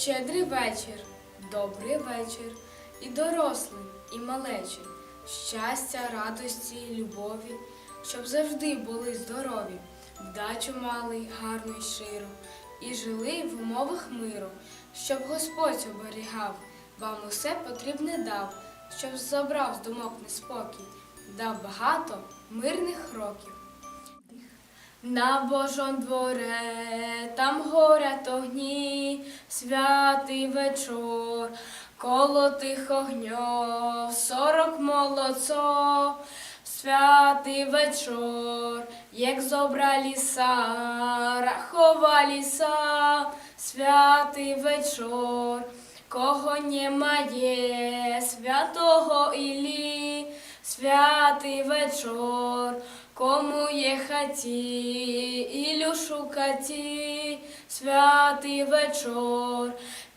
Щедрий вечір, добрий вечір, і дорослим, і малечим, щастя, радості, любові, щоб завжди були здорові, вдачу мали гарну й ширу, і жили в умовах миру, щоб Господь оберігав, вам усе потрібне дав, щоб забрав з думок неспокій, дав багато мирних років. На Божом дворе там горять огні, святий вечор, коло тих огньов, сорок молодцов, святий вечор, як зобра ліса, рахова ліса, святий вечор, кого немає, святого Іллі, святий вечор. Кому є хаті, Ілю шукаті, святий вечор,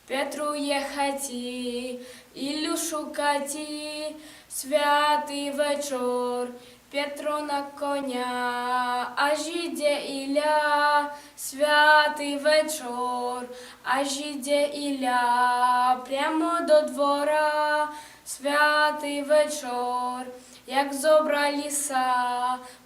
Петру є хаті, Ілю шукаті, святий вечор, Петро на коня, аж іде Ілля, святий вечор, аж іде Ілля, прямо до двора, святий вечор як зобра ліса,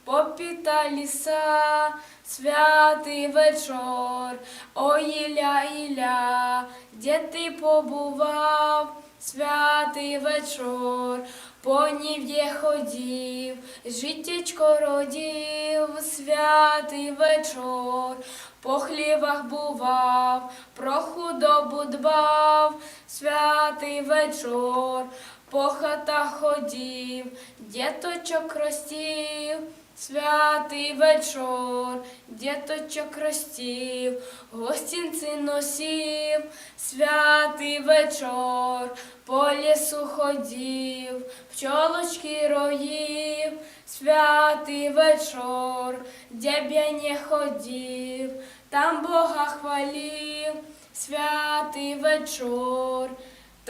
попіта ліса, святий вечор, ой Ілля, Ілля, де ти побував, святий вечор, по нів'є ходів, життєчко родів, святий вечор, по хлівах бував, про худобу дбав, святий вечор. По хатах ходів, діточок ростів, святий вечор, діточок ростів, гостінці носів, святий вечор, по лісу ходів, пчолочки роїв, святий вечор, дяб'яне ходів, там Бога хвалів, святий вечор.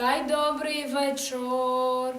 Та й добрий вечор.